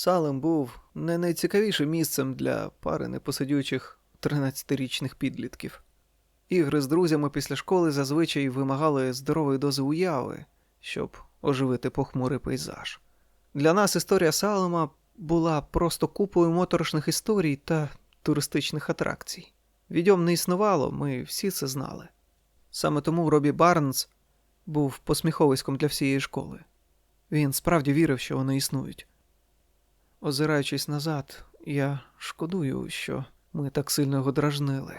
Салем був не найцікавішим місцем для пари непосидючих 13-річних підлітків. Ігри з друзями після школи зазвичай вимагали здорової дози уяви, щоб оживити похмурий пейзаж. Для нас історія Салема була просто купою моторошних історій та туристичних атракцій. Відьом не існувало, ми всі це знали. Саме тому Робі Барнс був посміховиськом для всієї школи. Він справді вірив, що вони існують. Озираючись назад, я шкодую, що ми так сильно його дражнили.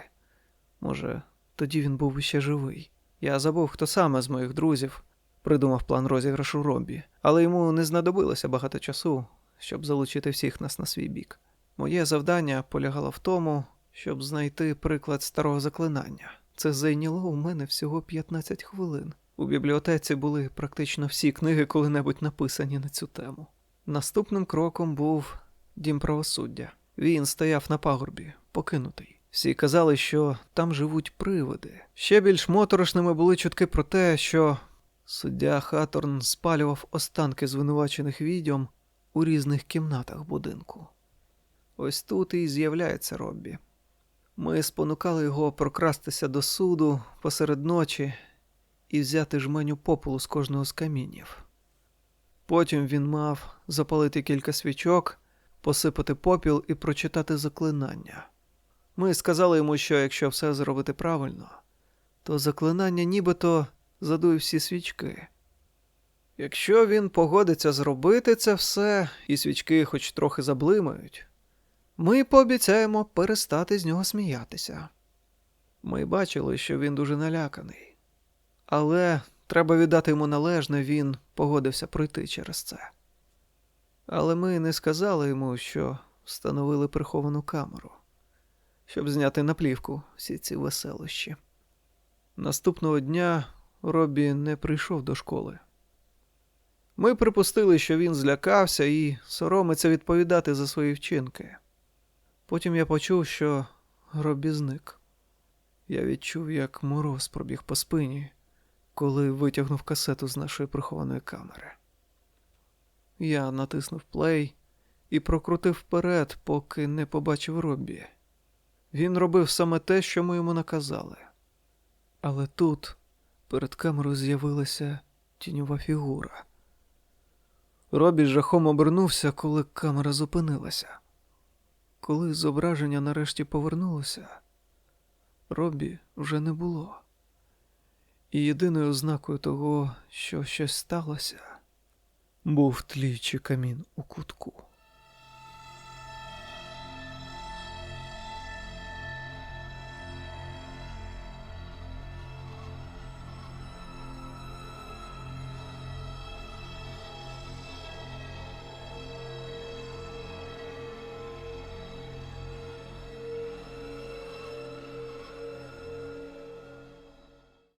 Може, тоді він був іще живий. Я забув, хто саме з моїх друзів придумав план розіграшу Робі, але йому не знадобилося багато часу, щоб залучити всіх нас на свій бік. Моє завдання полягало в тому, щоб знайти приклад старого заклинання. Це зайняло у мене всього 15 хвилин. У бібліотеці були практично всі книги, коли-небудь написані на цю тему. Наступним кроком був дім правосуддя. Він стояв на пагорбі, покинутий. Всі казали, що там живуть привиди. Ще більш моторошними були чутки про те, що суддя Хаторн спалював останки звинувачених відьом у різних кімнатах будинку. Ось тут і з'являється Роббі. Ми спонукали його прокрастися до суду посеред ночі і взяти жменю попелу з кожного з камінів. Потім він мав запалити кілька свічок, посипати попіл і прочитати заклинання. Ми сказали йому, що якщо все зробити правильно, то заклинання нібито задує всі свічки. Якщо він погодиться зробити це все, і свічки хоч трохи заблимають, ми пообіцяємо перестати з нього сміятися. Ми бачили, що він дуже наляканий, але треба віддати йому належне, він погодився пройти через це. Але ми не сказали йому, що встановили приховану камеру, щоб зняти на плівку всі ці веселощі. Наступного дня Робі не прийшов до школи. Ми припустили, що він злякався і соромиться відповідати за свої вчинки. Потім я почув, що Робі зник. Я відчув, як мороз пробіг по спині, коли витягнув касету з нашої прихованої камери. Я натиснув плей і прокрутив вперед, поки не побачив Робі. Він робив саме те, що ми йому наказали. Але тут перед камерою з'явилася тіньова фігура. Робі жахом обернувся, коли камера зупинилася. Коли зображення нарешті повернулося, Робі вже не було. І єдиною ознакою того, що щось сталося, був тліючий камін у кутку.